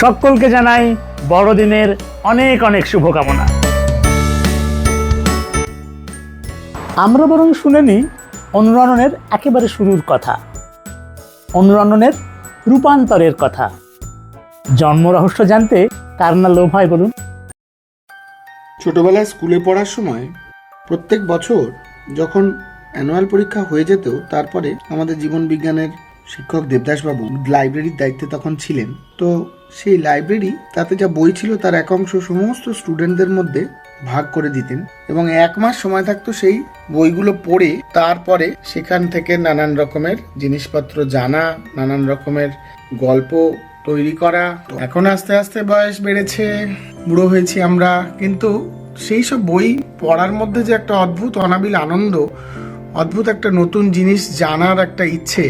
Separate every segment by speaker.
Speaker 1: সকলকে জানাই বড়দিনের অনেক অনেক শুভকামনা। আমরা বরং শুনে নিই অনুরণনের একেবারে শুরুর কথা, অনুরণনের রূপান্তরের কথা। জন্ম রহস্য জানতে কার না লোভ হয় বলুন?
Speaker 2: ছোটবেলায় স্কুলে পড়ার সময় প্রত্যেক বছর যখন অ্যানুয়াল পরীক্ষা হয়ে যেত, তারপরে আমাদের জীবন বিজ্ঞানের শিক্ষক দেবদাসবাবু লাইব্রেরির দায়িত্বে তখন ছিলেন। তো সেই লাইব্রেরি, তাতে যা বই ছিল তার এক অংশ সমস্ত স্টুডেন্টদের মধ্যে ভাগ করে দিতেন এবং এক মাস সময় থাকতো সেই বইগুলো পড়ে, তারপরে সেখান থেকে নানান রকমের জিনিসপত্র জানা, নানান রকমের গল্প তৈরি করা। এখন আস্তে আস্তে বয়স বেড়েছে, বুড়ো হয়েছি আমরা, কিন্তু সেই সব বই পড়ার মধ্যে যে একটা অদ্ভুত অনাবিল আনন্দ, অদ্ভুত একটা নতুন জিনিস জানার একটা ইচ্ছে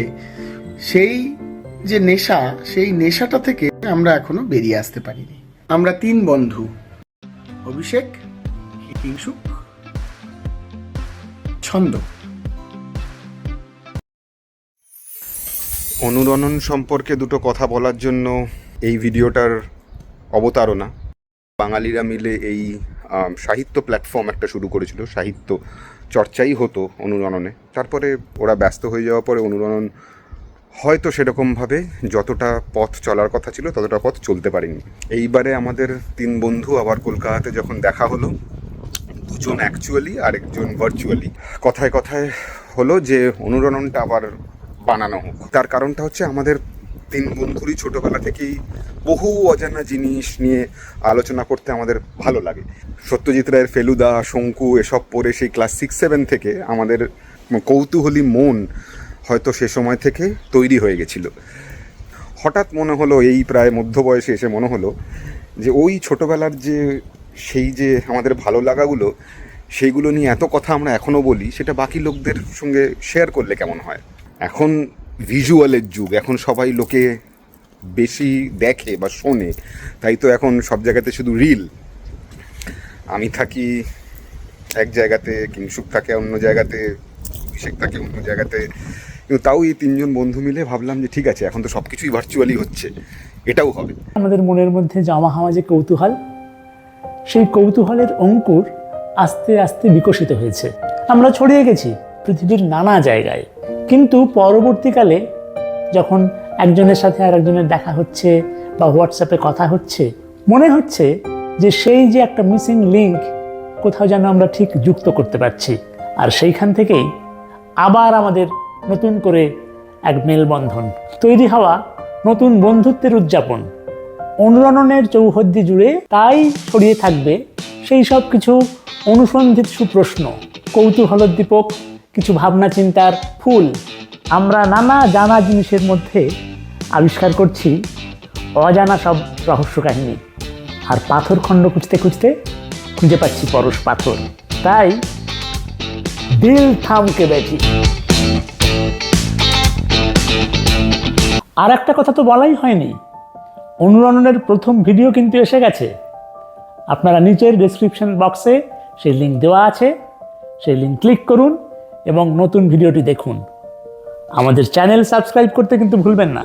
Speaker 2: সেই যে নেশা, সেই নেশাটা থেকে আমরা এখনও বেরিয়ে আসতে পারিনি। আমরা তিন বন্ধু। অভিষেক, হিংসুক, ছন্দ।
Speaker 3: অনুরণন সম্পর্কে দুটো কথা বলার জন্য এই ভিডিওটার অবতারণা। বাঙালিরা মিলে এই সাহিত্য প্ল্যাটফর্ম একটা শুরু করেছিল। সাহিত্য চর্চাই হতো অনুরণনে। তারপরে ওরা ব্যস্ত হয়ে যাওয়ার পরে অনুরণন হয়তো সেরকমভাবে যতটা পথ চলার কথা ছিল, ততটা পথ চলতে পারিনি। এইবারে আমাদের তিন বন্ধু আবার কলকাতাতে যখন দেখা হলো, দুজন অ্যাকচুয়ালি আর একজন ভার্চুয়ালি কথায় কথায় হলো যে অনুরণনটা আবার বানানো হোক। তার কারণটা হচ্ছে আমাদের তিন বন্ধুরই ছোটোবেলা থেকেই বহু অজানা জিনিস নিয়ে আলোচনা করতে আমাদের ভালো লাগে। সত্যজিৎ রায়ের ফেলুদা, শঙ্কু, এসব পড়ে সেই ক্লাস সিক্স সেভেন থেকে আমাদের কৌতূহলী মন হয়তো সে সময় থেকে তৈরি হয়ে গেছিল। হঠাৎ মনে হলো, এই প্রায় মধ্য বয়সে এসে মনে হলো যে, ওই ছোটবেলার যে, সেই যে আমাদের ভালো লাগাগুলো, সেইগুলো নিয়ে এত কথা আমরা এখনও বলি, সেটা বাকি লোকদের সঙ্গে শেয়ার করলে কেমন হয়? এখন ভিজুয়ালের যুগ, এখন সবাই লোকে বেশি দেখে বা শোনে, তাই তো এখন সব জায়গাতে শুধু রিল আমি থাকি এক জায়গাতে, কিংসুক থাকে অন্য জায়গাতে, অভিষেক থাকে অন্য জায়গাতে। কিন্তু তাও এই তিনজন বন্ধু মিলে ভাবলাম যে ঠিক আছে, এখন তো সব কিছুই ভার্চুয়ালি হচ্ছে, এটাও হবে।
Speaker 1: আমাদের মনের মধ্যে জমা হওয়া যে কৌতূহল, সেই কৌতূহলের অঙ্কুর আস্তে আস্তে বিকশিত হয়েছে। আমরা ছড়িয়ে গেছি পৃথিবীর নানা জায়গায়। কিন্তু পরবর্তীকালে যখন একজনের সাথে আর একজনের দেখা হচ্ছে বা হোয়াটসঅ্যাপে কথা হচ্ছে, মনে হচ্ছে যে সেই যে একটা মিসিং লিঙ্ক কোথাও যেন আমরা ঠিক যুক্ত করতে পারছি। আর সেইখান থেকেই আবার আমাদের নতুন করে এক মেলবন্ধন। তৈরি হওয়া নতুন বন্ধুত্বের উদযাপন। অনুরণনের চৌহদ্দি জুড়ে তাই ছড়িয়ে থাকবে সেই সব কিছু অনুসন্ধিত সুপ্রশ্ন, কৌতূহলোদ্দীপক, কিছু ভাবনা চিন্তার ফুল। আমরা নানা জানা জিনিসের মধ্যে আবিষ্কার করছি অজানা সব রহস্য কাহিনী। আর পাথর খণ্ড খুঁজতে খুঁজতে খুঁজে পাচ্ছি পরশ পাথর। তাই দিল থামকে বেঠি আর একটা কথা তো বলাই হয়নি। অনুরণনের প্রথম ভিডিও কিন্তু এসে গেছে। আপনারা নিচের ডেসক্রিপশন বক্সে সেই লিঙ্ক দেওয়া আছে। সেই লিঙ্ক ক্লিক করুন এবং নতুন ভিডিওটি দেখুন। আমাদের চ্যানেল সাবস্ক্রাইব করতে কিন্তু ভুলবেন না।